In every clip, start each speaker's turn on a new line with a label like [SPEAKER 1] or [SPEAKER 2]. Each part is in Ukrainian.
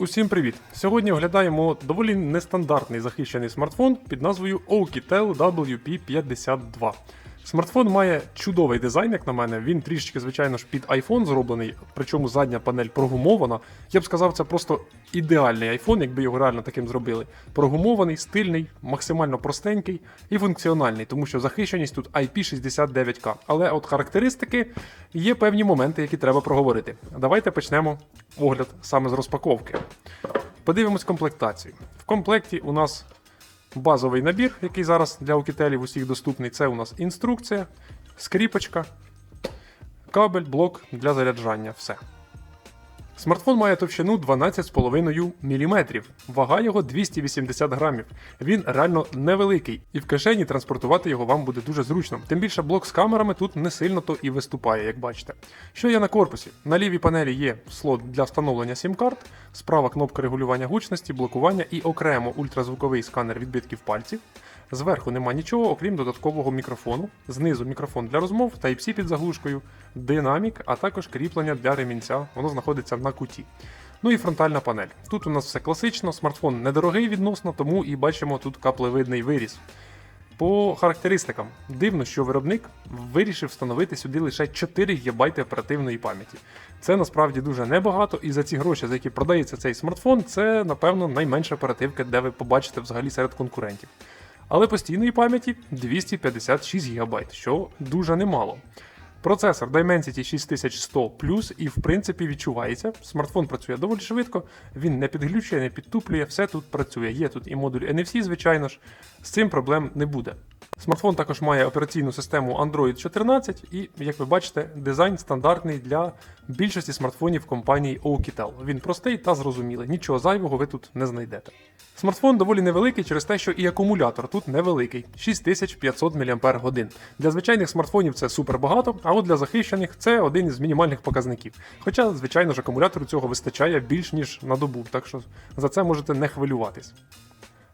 [SPEAKER 1] Усім привіт! Сьогодні оглядаємо доволі нестандартний захищений смартфон під назвою Oukitel WP52. Смартфон має чудовий дизайн, як на мене. Він трішечки, звичайно ж, під iPhone зроблений, причому задня панель прогумована. Я б сказав, це просто ідеальний iPhone, якби його реально таким зробили. Прогумований, стильний, максимально простенький і функціональний, тому що захищеність тут IP69K. Але от характеристики є певні моменти, які треба проговорити. Давайте почнемо огляд саме з розпаковки. Подивимось комплектацію. В комплекті у нас базовий набір, який зараз для окітелів усіх доступний. Це у нас інструкція, скріпочка, кабель, блок для заряджання. Все. Смартфон має товщину 12,5 мм, вага його 280 грамів. Він реально невеликий, і в кишені транспортувати його вам буде дуже зручно. Тим більше блок з камерами тут не сильно то і виступає, як бачите. Що є на корпусі? На лівій панелі є слот для встановлення сім-карт, справа кнопка регулювання гучності, блокування і окремо ультразвуковий сканер відбитків пальців. Зверху нема нічого, окрім додаткового мікрофону. Знизу мікрофон для розмов, Type-C під заглушкою, динамік, а також кріплення для ремінця. Воно знаходиться на куті. Ну і фронтальна панель. Тут у нас все класично, смартфон недорогий відносно, тому і бачимо тут каплевидний виріс. По характеристикам, дивно, що виробник вирішив встановити сюди лише 4 ГБ оперативної пам'яті. Це насправді дуже небагато, і за ці гроші, за які продається цей смартфон, це, напевно, найменша оперативка, де ви побачите взагалі серед конкурентів. Але постійної пам'яті 256 ГБ, що дуже немало. Процесор Dimensity 6100 і в принципі відчувається. Смартфон працює доволі швидко, він не підглючує, не підтуплює, все тут працює. Є тут і модуль NFC, звичайно ж, з цим проблем не буде. Смартфон також має операційну систему Android 14 і, як ви бачите, дизайн стандартний для більшості смартфонів компанії Oukitel. Він простий та зрозумілий, нічого зайвого ви тут не знайдете. Смартфон доволі невеликий через те, що і акумулятор тут невеликий 6500 мАч. Для звичайних смартфонів це супер багато, а от для захищених це один із мінімальних показників. Хоча, звичайно ж, акумулятору цього вистачає більш ніж на добу, так що за це можете не хвилюватись.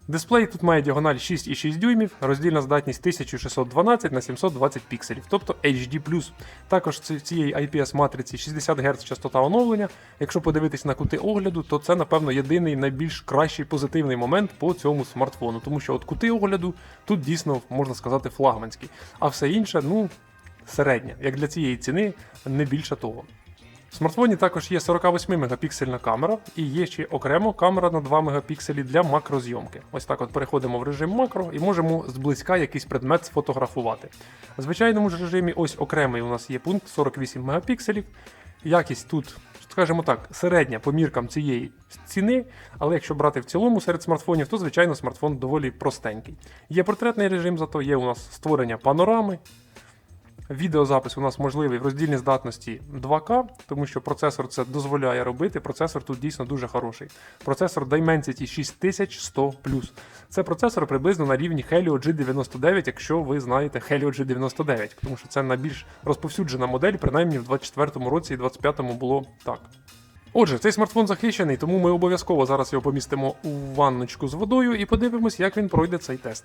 [SPEAKER 1] Дисплей тут має діагональ 6,6 дюймів, роздільна здатність 1612 на 720 пікселів, тобто HD+. Також в цієї IPS-матриці 60 Гц частота оновлення. Якщо подивитись на кути огляду, то це, напевно, єдиний найбільш кращий позитивний момент по цьому смартфону, тому що от кути огляду тут дійсно можна сказати флагманські, а все інше, ну, середнє, як для цієї ціни, не більше того. В смартфоні також є 48 мегапіксельна камера і є ще окремо камера на 2 мегапікселі для макрозйомки. Ось так от переходимо в режим макро і можемо зблизька якийсь предмет сфотографувати. В звичайному ж режимі ось окремий у нас є пункт 48 мегапікселів. Якість тут, скажімо так, середня по міркам цієї ціни, але якщо брати в цілому серед смартфонів, то звичайно смартфон доволі простенький. Є портретний режим, зато є у нас створення панорами. Відеозапис у нас можливий в роздільній здатності 2К, тому що процесор це дозволяє робити. Процесор тут дійсно дуже хороший. Процесор Dimensity 6100 Це процесор приблизно на рівні Helio G99, якщо ви знаєте Helio G99, тому що це найбільш розповсюджена модель, принаймні в 24-му році і 25-му було так. Отже, цей смартфон захищений, тому ми обов'язково зараз його помістимо у ванночку з водою і подивимось, як він пройде цей тест.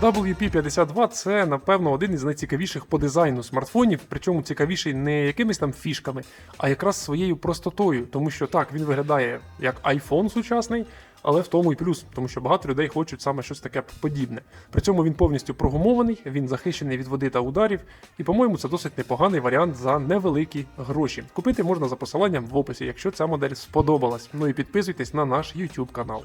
[SPEAKER 1] WP52 це, напевно, один із найцікавіших по дизайну смартфонів, причому цікавіший не якимись там фішками, а якраз своєю простотою, тому що так, він виглядає як iPhone сучасний, але в тому і плюс, тому що багато людей хочуть саме щось таке подібне. При цьому він повністю прогумований, він захищений від води та ударів, і, по-моєму, це досить непоганий варіант за невеликі гроші. Купити можна за посиланням в описі, якщо ця модель сподобалась. Ну і підписуйтесь на наш YouTube канал.